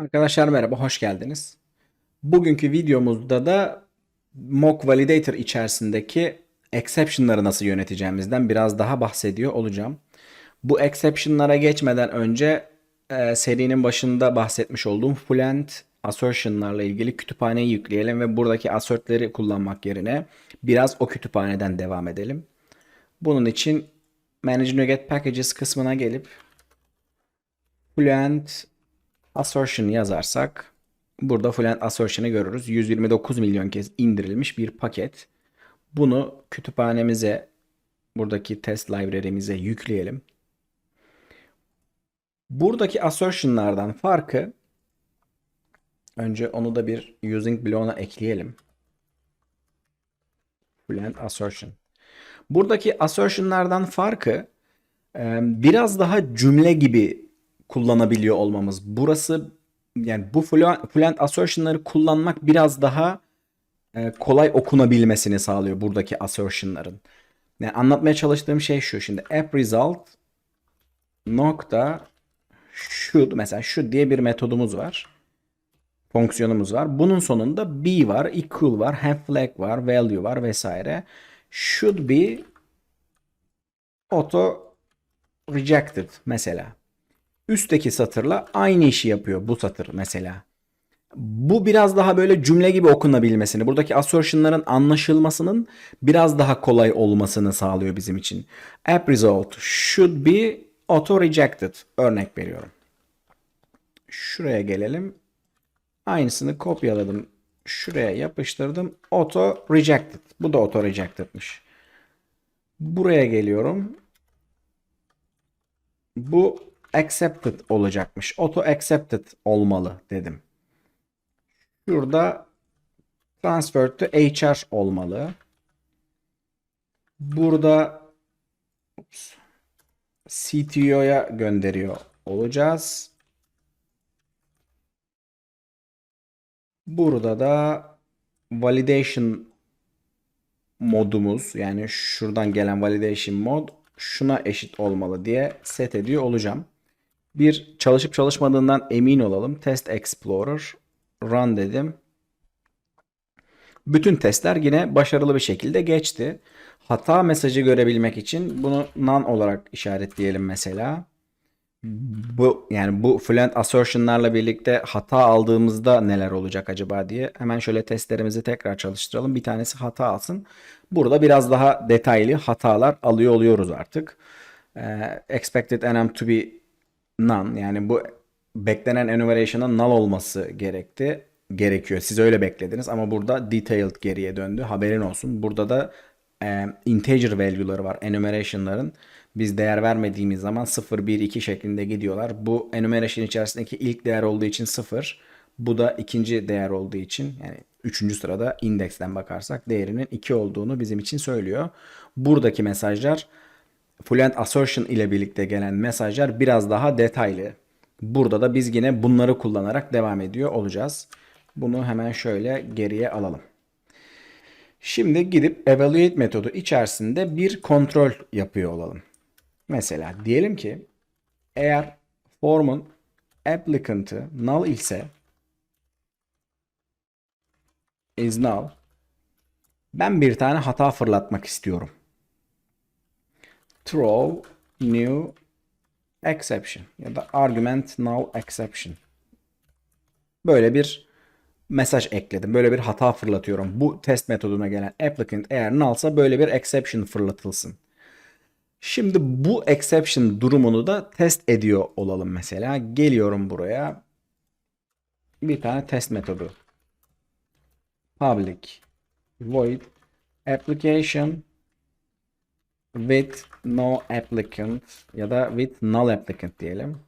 Arkadaşlar merhaba, hoş geldiniz. Bugünkü videomuzda da mock validator içerisindeki exception'ları nasıl yöneteceğimizden biraz daha bahsediyor olacağım. Bu exception'lara geçmeden önce e, serinin başında bahsetmiş olduğum fluent assertion'larla ilgili kütüphaneyi yükleyelim ve buradaki assert'leri kullanmak yerine biraz o kütüphaneden devam edelim. Bunun için Manage NuGet Packages kısmına gelip Fluent assertion yazarsak burada Fluent assertion'ı görürüz. 129 milyon kez indirilmiş bir paket. Bunu kütüphanemize buradaki test library'mize yükleyelim. Buradaki assertion'lardan farkı önce onu da bir using bloğuna ekleyelim. Fluent assertion. Buradaki assertion'lardan farkı biraz daha cümle gibi kullanabiliyor olmamız. Burası yani bu fluent, assertion'ları kullanmak biraz daha e, kolay okunabilmesini sağlıyor buradaki assertion'ların. Yani anlatmaya çalıştığım şey şu. Şimdi app result nokta should mesela should diye bir metodumuz var. Fonksiyonumuz var. Bunun sonunda be var, equal var, have flag var, value var vesaire. Should be auto rejected mesela üstteki satırla aynı işi yapıyor bu satır mesela. Bu biraz daha böyle cümle gibi okunabilmesini, buradaki assertion'ların anlaşılmasının biraz daha kolay olmasını sağlıyor bizim için. App result should be auto rejected. Örnek veriyorum. Şuraya gelelim. Aynısını kopyaladım. Şuraya yapıştırdım. Auto rejected. Bu da auto rejected'mış. Buraya geliyorum. Bu accepted olacakmış. Auto accepted olmalı dedim. Şurada transfer to HR olmalı. Burada CTO'ya gönderiyor olacağız. Burada da validation modumuz yani şuradan gelen validation mod şuna eşit olmalı diye set ediyor olacağım. Bir çalışıp çalışmadığından emin olalım. Test Explorer run dedim. Bütün testler yine başarılı bir şekilde geçti. Hata mesajı görebilmek için bunu none olarak işaretleyelim mesela. Bu yani bu fluent assertion'larla birlikte hata aldığımızda neler olacak acaba diye hemen şöyle testlerimizi tekrar çalıştıralım. Bir tanesi hata alsın. Burada biraz daha detaylı hatalar alıyor oluyoruz artık. Ee, expected enum to be none yani bu beklenen enumeration'ın null olması gerekti. Gerekiyor. Siz öyle beklediniz ama burada detailed geriye döndü. Haberin olsun. Burada da e, integer value'ları var enumeration'ların. Biz değer vermediğimiz zaman 0, 1, 2 şeklinde gidiyorlar. Bu enumeration içerisindeki ilk değer olduğu için 0. Bu da ikinci değer olduğu için yani üçüncü sırada indeksten bakarsak değerinin 2 olduğunu bizim için söylüyor. Buradaki mesajlar Fluent Assertion ile birlikte gelen mesajlar biraz daha detaylı. Burada da biz yine bunları kullanarak devam ediyor olacağız. Bunu hemen şöyle geriye alalım. Şimdi gidip evaluate metodu içerisinde bir kontrol yapıyor olalım. Mesela diyelim ki eğer formun applicant'ı null ise is null ben bir tane hata fırlatmak istiyorum throw new exception ya da argument null exception. Böyle bir mesaj ekledim. Böyle bir hata fırlatıyorum. Bu test metoduna gelen applicant eğer nullsa böyle bir exception fırlatılsın. Şimdi bu exception durumunu da test ediyor olalım mesela. Geliyorum buraya. Bir tane test metodu. Public void application with no applicant ya da with null applicant diyelim.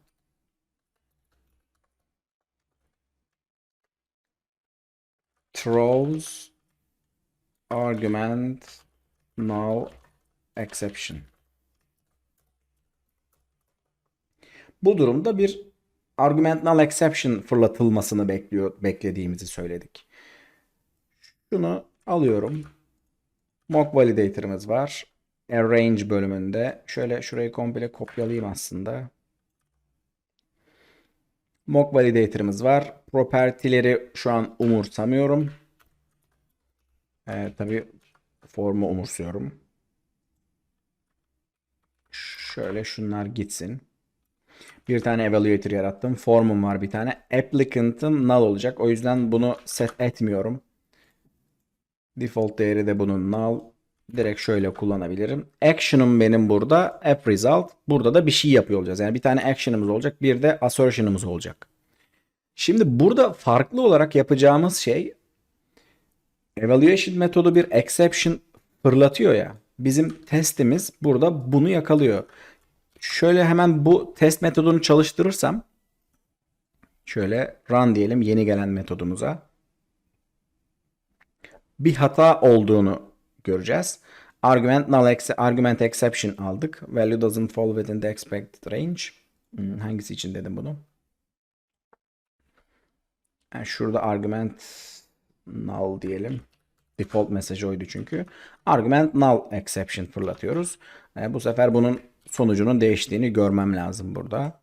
Throws argument null exception. Bu durumda bir argument null exception fırlatılmasını bekliyor beklediğimizi söyledik. Şunu alıyorum. Mock validator'ımız var arrange bölümünde şöyle şurayı komple kopyalayayım aslında. Mock validator'ımız var. Property'leri şu an umursamıyorum. Ee, tabii formu umursuyorum. Şöyle şunlar gitsin. Bir tane evaluator yarattım. Formum var bir tane. Applicant'ım null olacak. O yüzden bunu set etmiyorum. Default değeri de bunun null. Direkt şöyle kullanabilirim. Action'ım benim burada. App result. Burada da bir şey yapıyor olacağız. Yani bir tane action'ımız olacak. Bir de assertion'ımız olacak. Şimdi burada farklı olarak yapacağımız şey evaluation metodu bir exception fırlatıyor ya. Bizim testimiz burada bunu yakalıyor. Şöyle hemen bu test metodunu çalıştırırsam şöyle run diyelim yeni gelen metodumuza. Bir hata olduğunu göreceğiz. Argument null ex- argument exception aldık. Value doesn't fall within the expected range. Hmm, hangisi için dedim bunu? Yani şurada argument null diyelim. Default mesajı oydu çünkü. Argument null exception fırlatıyoruz. E, bu sefer bunun sonucunun değiştiğini görmem lazım burada.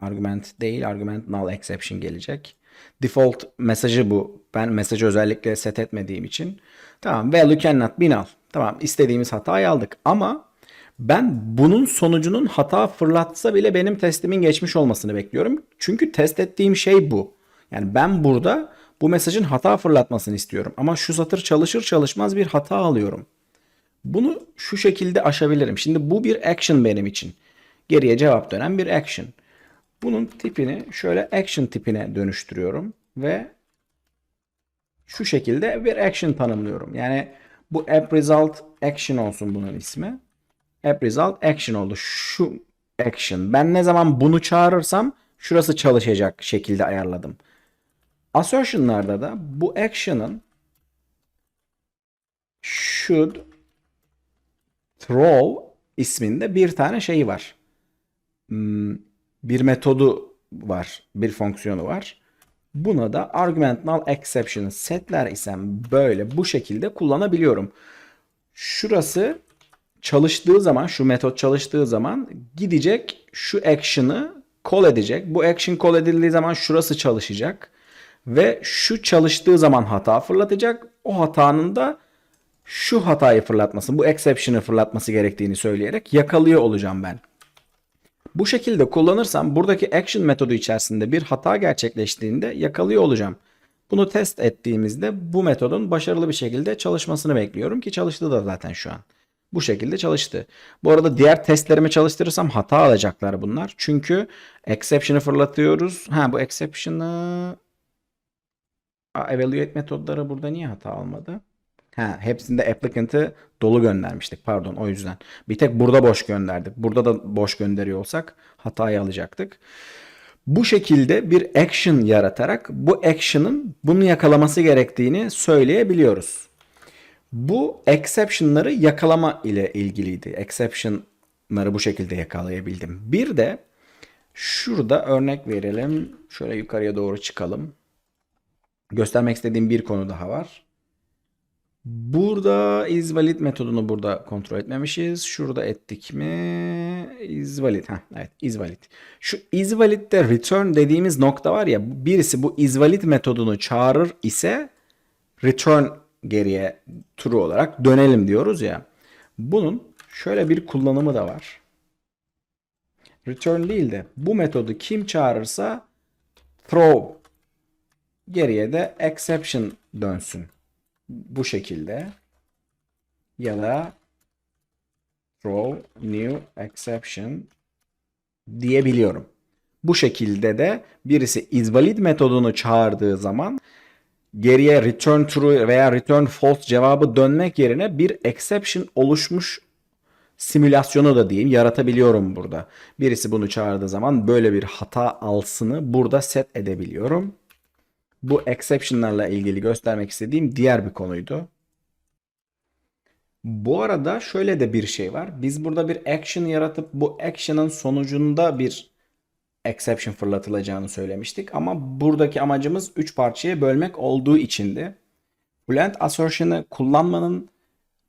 Argument değil, argument null exception gelecek. Default mesajı bu. Ben mesajı özellikle set etmediğim için. Tamam, value cannot be null. Tamam, istediğimiz hatayı aldık. Ama ben bunun sonucunun hata fırlatsa bile benim testimin geçmiş olmasını bekliyorum. Çünkü test ettiğim şey bu. Yani ben burada bu mesajın hata fırlatmasını istiyorum. Ama şu satır çalışır çalışmaz bir hata alıyorum. Bunu şu şekilde aşabilirim. Şimdi bu bir action benim için. Geriye cevap dönen bir action. Bunun tipini şöyle action tipine dönüştürüyorum ve şu şekilde bir action tanımlıyorum. Yani bu app result action olsun bunun ismi. App result action oldu. Şu action. Ben ne zaman bunu çağırırsam şurası çalışacak şekilde ayarladım. Assertion'larda da bu action'ın should throw isminde bir tane şeyi var. Hmm, Bir metodu var, bir fonksiyonu var. Buna da argument null exception setler isem böyle bu şekilde kullanabiliyorum. Şurası çalıştığı zaman, şu metot çalıştığı zaman gidecek şu action'ı call edecek. Bu action call edildiği zaman şurası çalışacak. Ve şu çalıştığı zaman hata fırlatacak. O hatanın da şu hatayı fırlatması, bu exception'ı fırlatması gerektiğini söyleyerek yakalıyor olacağım ben. Bu şekilde kullanırsam buradaki action metodu içerisinde bir hata gerçekleştiğinde yakalıyor olacağım. Bunu test ettiğimizde bu metodun başarılı bir şekilde çalışmasını bekliyorum ki çalıştı da zaten şu an. Bu şekilde çalıştı. Bu arada diğer testlerimi çalıştırırsam hata alacaklar bunlar. Çünkü exception'ı fırlatıyoruz. Ha bu exception'ı evaluate metodları burada niye hata almadı? Ha, hepsinde applicant'ı dolu göndermiştik. Pardon o yüzden. Bir tek burada boş gönderdik. Burada da boş gönderiyor olsak hatayı alacaktık. Bu şekilde bir action yaratarak bu action'ın bunu yakalaması gerektiğini söyleyebiliyoruz. Bu exception'ları yakalama ile ilgiliydi. Exception'ları bu şekilde yakalayabildim. Bir de şurada örnek verelim. Şöyle yukarıya doğru çıkalım göstermek istediğim bir konu daha var. Burada isvalid metodunu burada kontrol etmemişiz. Şurada ettik mi? Isvalid. Heh, evet isvalid. Şu isvalid'de return dediğimiz nokta var ya birisi bu isvalid metodunu çağırır ise return geriye true olarak dönelim diyoruz ya. Bunun şöyle bir kullanımı da var. Return değil de bu metodu kim çağırırsa throw geriye de exception dönsün. Bu şekilde. Ya da throw new exception diyebiliyorum. Bu şekilde de birisi isvalid metodunu çağırdığı zaman geriye return true veya return false cevabı dönmek yerine bir exception oluşmuş simülasyonu da diyeyim yaratabiliyorum burada. Birisi bunu çağırdığı zaman böyle bir hata alsını burada set edebiliyorum. Bu exception'larla ilgili göstermek istediğim diğer bir konuydu. Bu arada şöyle de bir şey var. Biz burada bir action yaratıp bu action'ın sonucunda bir exception fırlatılacağını söylemiştik. Ama buradaki amacımız 3 parçaya bölmek olduğu içindi. Boolean assertion'ı kullanmanın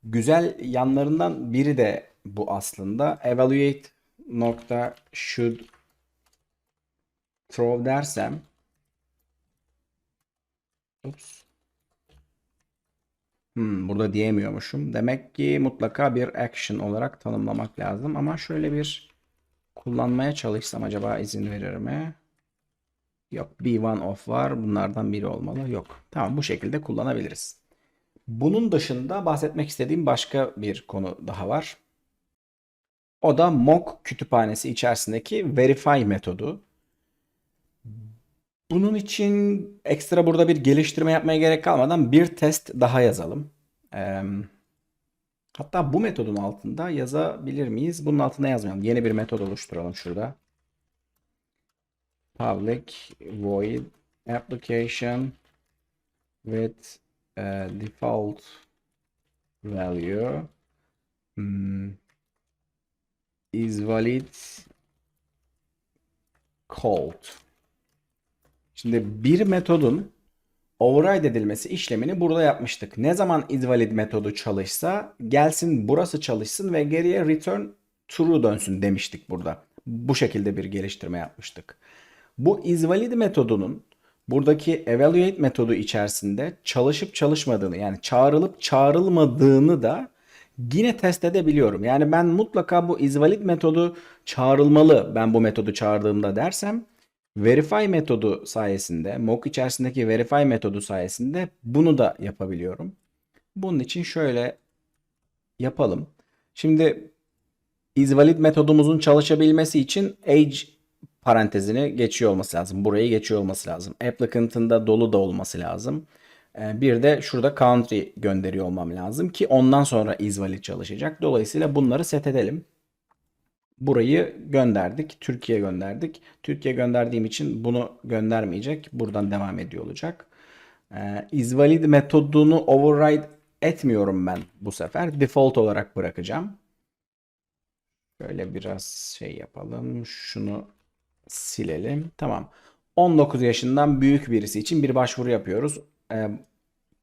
güzel yanlarından biri de bu aslında. Evaluate nokta should throw dersem Ups. Hmm, burada diyemiyormuşum. Demek ki mutlaka bir action olarak tanımlamak lazım. Ama şöyle bir kullanmaya çalışsam acaba izin verir mi? Yok. B1 off var. Bunlardan biri olmalı. Yok. Tamam bu şekilde kullanabiliriz. Bunun dışında bahsetmek istediğim başka bir konu daha var. O da mock kütüphanesi içerisindeki verify metodu. Bunun için ekstra burada bir geliştirme yapmaya gerek kalmadan bir test daha yazalım. Eee, hatta bu metodun altında yazabilir miyiz? Bunun altında yazmayalım. Yeni bir metod oluşturalım şurada. Public void application with eh, default value hmm, is valid called. Şimdi bir metodun override edilmesi işlemini burada yapmıştık. Ne zaman isvalid metodu çalışsa gelsin burası çalışsın ve geriye return true dönsün demiştik burada. Bu şekilde bir geliştirme yapmıştık. Bu isvalid metodunun buradaki evaluate metodu içerisinde çalışıp çalışmadığını yani çağrılıp çağrılmadığını da yine test edebiliyorum. Yani ben mutlaka bu isvalid metodu çağrılmalı ben bu metodu çağırdığımda dersem Verify metodu sayesinde, mock içerisindeki verify metodu sayesinde bunu da yapabiliyorum. Bunun için şöyle yapalım. Şimdi isvalid metodumuzun çalışabilmesi için age parantezini geçiyor olması lazım. Burayı geçiyor olması lazım. Applicant'ın da dolu da olması lazım. Ee, Bir de şurada country gönderiyor olmam lazım ki ondan sonra isvalid çalışacak. Dolayısıyla bunları set edelim. Burayı gönderdik. Türkiye gönderdik. Türkiye gönderdiğim için bunu göndermeyecek. Buradan devam ediyor olacak. Ee, isvalid metodunu override etmiyorum ben bu sefer. Default olarak bırakacağım. Şöyle biraz şey yapalım. Şunu silelim. Tamam. 19 yaşından büyük birisi için bir başvuru yapıyoruz. Ee,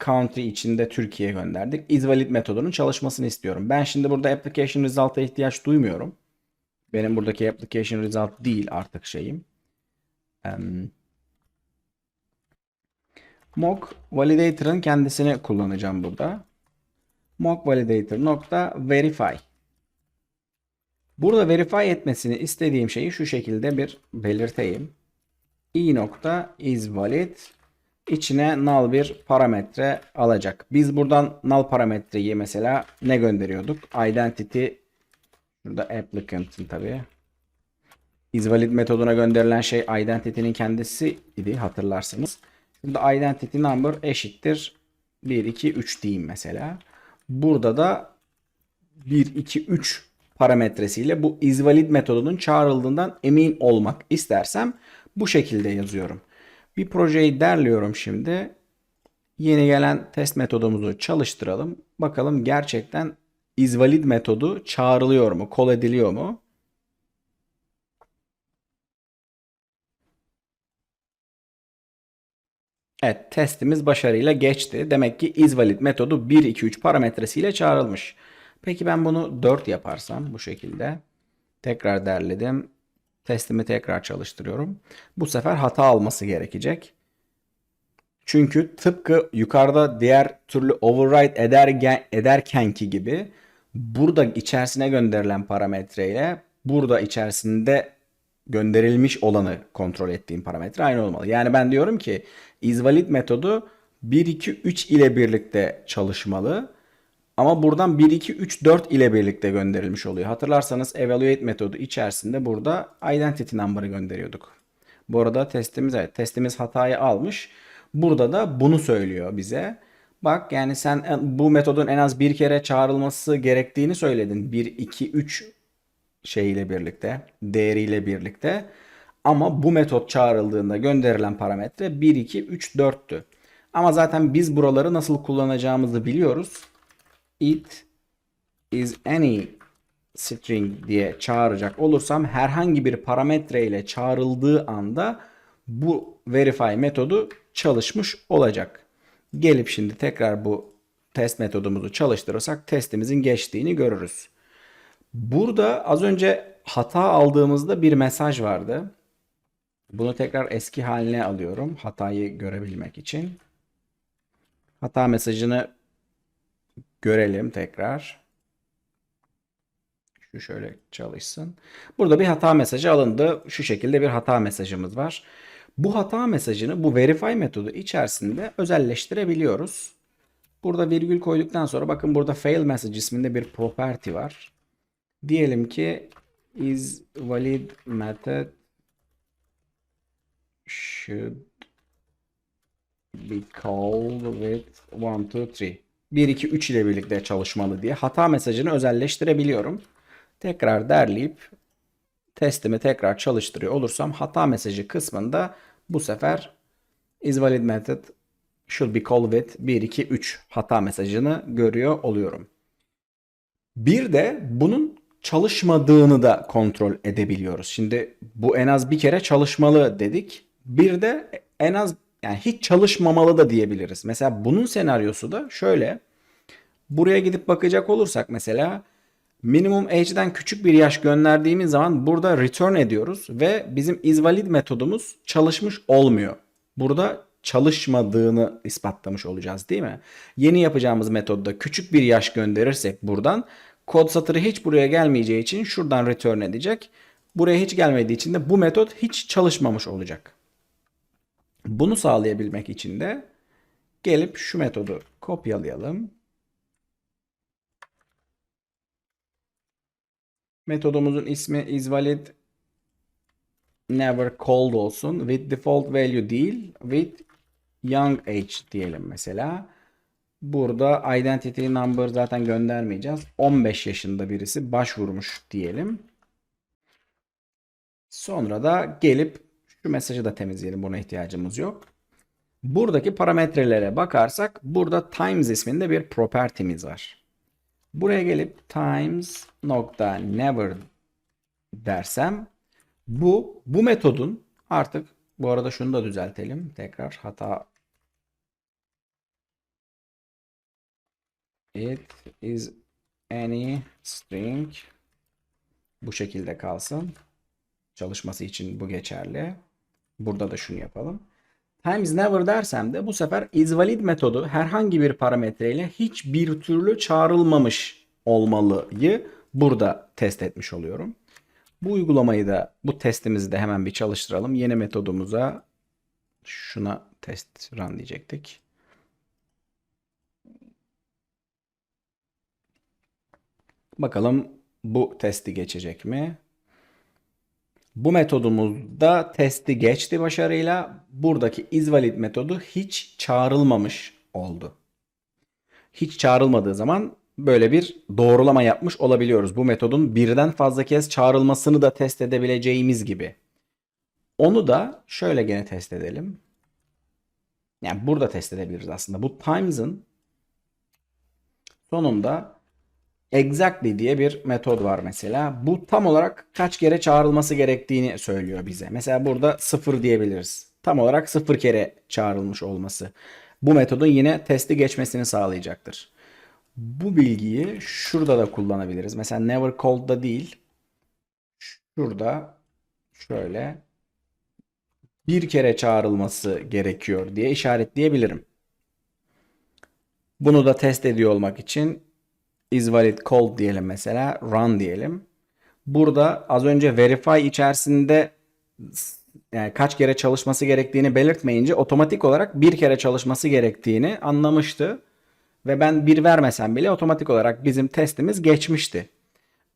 country içinde Türkiye gönderdik. Isvalid metodunun çalışmasını istiyorum. Ben şimdi burada application result'a ihtiyaç duymuyorum. Benim buradaki application result değil artık şeyim. Em, mock validator'ın kendisini kullanacağım burada. Mock validator nokta verify. Burada verify etmesini istediğim şeyi şu şekilde bir belirteyim. i nokta is valid içine null bir parametre alacak. Biz buradan null parametreyi mesela ne gönderiyorduk? Identity Burada applicant'ın tabi. Isvalid metoduna gönderilen şey identity'nin kendisi idi hatırlarsınız. Burada identity number eşittir 1, 2, 3 diyeyim mesela. Burada da 1, 2, 3 parametresiyle bu isvalid metodunun çağrıldığından emin olmak istersem bu şekilde yazıyorum. Bir projeyi derliyorum şimdi. Yeni gelen test metodumuzu çalıştıralım. Bakalım gerçekten isvalid metodu çağrılıyor mu, kol ediliyor mu? Evet, testimiz başarıyla geçti. Demek ki isvalid metodu 1, 2, 3 parametresiyle çağrılmış. Peki ben bunu 4 yaparsam bu şekilde. Tekrar derledim. Testimi tekrar çalıştırıyorum. Bu sefer hata alması gerekecek. Çünkü tıpkı yukarıda diğer türlü override eder, ederkenki gibi burada içerisine gönderilen parametreyle burada içerisinde gönderilmiş olanı kontrol ettiğim parametre aynı olmalı. Yani ben diyorum ki isvalid metodu 1 2 3 ile birlikte çalışmalı. Ama buradan 1 2 3 4 ile birlikte gönderilmiş oluyor. Hatırlarsanız evaluate metodu içerisinde burada identity number'ı gönderiyorduk. Bu arada testimiz evet testimiz hatayı almış. Burada da bunu söylüyor bize. Bak yani sen bu metodun en az bir kere çağrılması gerektiğini söyledin. 1, 2, 3 şeyiyle birlikte, değeriyle birlikte. Ama bu metot çağrıldığında gönderilen parametre 1, 2, 3, 4'tü. Ama zaten biz buraları nasıl kullanacağımızı biliyoruz. It is any string diye çağıracak olursam herhangi bir parametre ile çağrıldığı anda bu verify metodu çalışmış olacak. Gelip şimdi tekrar bu test metodumuzu çalıştırırsak testimizin geçtiğini görürüz. Burada az önce hata aldığımızda bir mesaj vardı. Bunu tekrar eski haline alıyorum hatayı görebilmek için. Hata mesajını görelim tekrar. Şu şöyle çalışsın. Burada bir hata mesajı alındı. Şu şekilde bir hata mesajımız var. Bu hata mesajını bu verify metodu içerisinde özelleştirebiliyoruz. Burada virgül koyduktan sonra bakın burada fail message isminde bir property var. Diyelim ki is valid method should be called with 1 2 3. 1 2 3 ile birlikte çalışmalı diye hata mesajını özelleştirebiliyorum. Tekrar derleyip testimi tekrar çalıştırıyor olursam hata mesajı kısmında bu sefer is valid method should be called with 1 2 3 hata mesajını görüyor oluyorum. Bir de bunun çalışmadığını da kontrol edebiliyoruz. Şimdi bu en az bir kere çalışmalı dedik. Bir de en az yani hiç çalışmamalı da diyebiliriz. Mesela bunun senaryosu da şöyle. Buraya gidip bakacak olursak mesela minimum age'den küçük bir yaş gönderdiğimiz zaman burada return ediyoruz ve bizim isvalid metodumuz çalışmış olmuyor. Burada çalışmadığını ispatlamış olacağız değil mi? Yeni yapacağımız metodda küçük bir yaş gönderirsek buradan kod satırı hiç buraya gelmeyeceği için şuradan return edecek. Buraya hiç gelmediği için de bu metot hiç çalışmamış olacak. Bunu sağlayabilmek için de gelip şu metodu kopyalayalım. Metodumuzun ismi isValid never called olsun. With default value değil, with young age diyelim mesela. Burada identity number zaten göndermeyeceğiz. 15 yaşında birisi başvurmuş diyelim. Sonra da gelip şu mesajı da temizleyelim. Buna ihtiyacımız yok. Buradaki parametrelere bakarsak burada times isminde bir property'miz var. Buraya gelip times nokta never dersem bu bu metodun artık bu arada şunu da düzeltelim. Tekrar hata it is any string bu şekilde kalsın. Çalışması için bu geçerli. Burada da şunu yapalım. Times never dersem de bu sefer isValid metodu herhangi bir parametreyle hiçbir türlü çağrılmamış olmalıyı burada test etmiş oluyorum. Bu uygulamayı da bu testimizi de hemen bir çalıştıralım. Yeni metodumuza şuna test run diyecektik. Bakalım bu testi geçecek mi? Bu metodumuzda testi geçti başarıyla. Buradaki isvalid metodu hiç çağrılmamış oldu. Hiç çağrılmadığı zaman böyle bir doğrulama yapmış olabiliyoruz. Bu metodun birden fazla kez çağrılmasını da test edebileceğimiz gibi. Onu da şöyle gene test edelim. Yani burada test edebiliriz aslında. Bu times'ın sonunda exactly diye bir metod var mesela. Bu tam olarak kaç kere çağrılması gerektiğini söylüyor bize. Mesela burada sıfır diyebiliriz. Tam olarak sıfır kere çağrılmış olması. Bu metodun yine testi geçmesini sağlayacaktır. Bu bilgiyi şurada da kullanabiliriz. Mesela never called'da değil. Şurada şöyle bir kere çağrılması gerekiyor diye işaretleyebilirim. Bunu da test ediyor olmak için isValid called diyelim mesela. Run diyelim. Burada az önce verify içerisinde yani kaç kere çalışması gerektiğini belirtmeyince otomatik olarak bir kere çalışması gerektiğini anlamıştı. Ve ben bir vermesem bile otomatik olarak bizim testimiz geçmişti.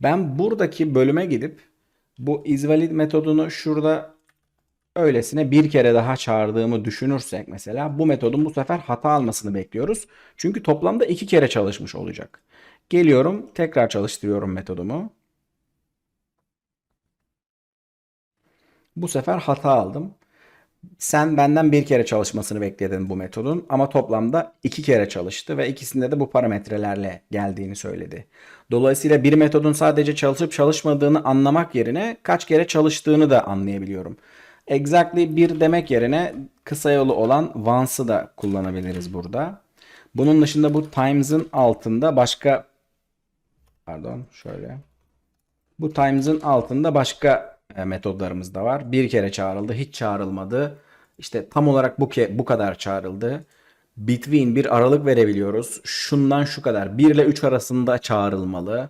Ben buradaki bölüme gidip bu isValid metodunu şurada öylesine bir kere daha çağırdığımı düşünürsek mesela bu metodun bu sefer hata almasını bekliyoruz. Çünkü toplamda iki kere çalışmış olacak. Geliyorum tekrar çalıştırıyorum metodumu. Bu sefer hata aldım. Sen benden bir kere çalışmasını bekledin bu metodun ama toplamda iki kere çalıştı ve ikisinde de bu parametrelerle geldiğini söyledi. Dolayısıyla bir metodun sadece çalışıp çalışmadığını anlamak yerine kaç kere çalıştığını da anlayabiliyorum. Exactly bir demek yerine kısa yolu olan once'ı da kullanabiliriz burada. Bunun dışında bu times'ın altında başka pardon şöyle bu times'ın altında başka e, metodlarımız da var. Bir kere çağrıldı, hiç çağrılmadı. İşte tam olarak bu ke bu kadar çağrıldı. Between bir aralık verebiliyoruz. Şundan şu kadar 1 ile 3 arasında çağrılmalı.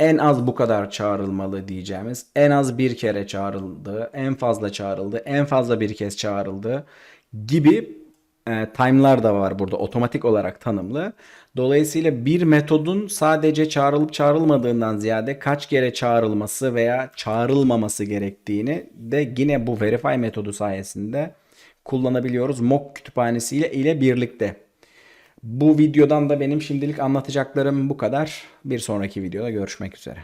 En az bu kadar çağrılmalı diyeceğimiz. En az bir kere çağrıldı, en fazla çağrıldı, en fazla bir kez çağrıldı gibi e, time'lar da var burada otomatik olarak tanımlı. Dolayısıyla bir metodun sadece çağrılıp çağrılmadığından ziyade kaç kere çağrılması veya çağrılmaması gerektiğini de yine bu verify metodu sayesinde kullanabiliyoruz mock kütüphanesiyle ile birlikte. Bu videodan da benim şimdilik anlatacaklarım bu kadar. Bir sonraki videoda görüşmek üzere.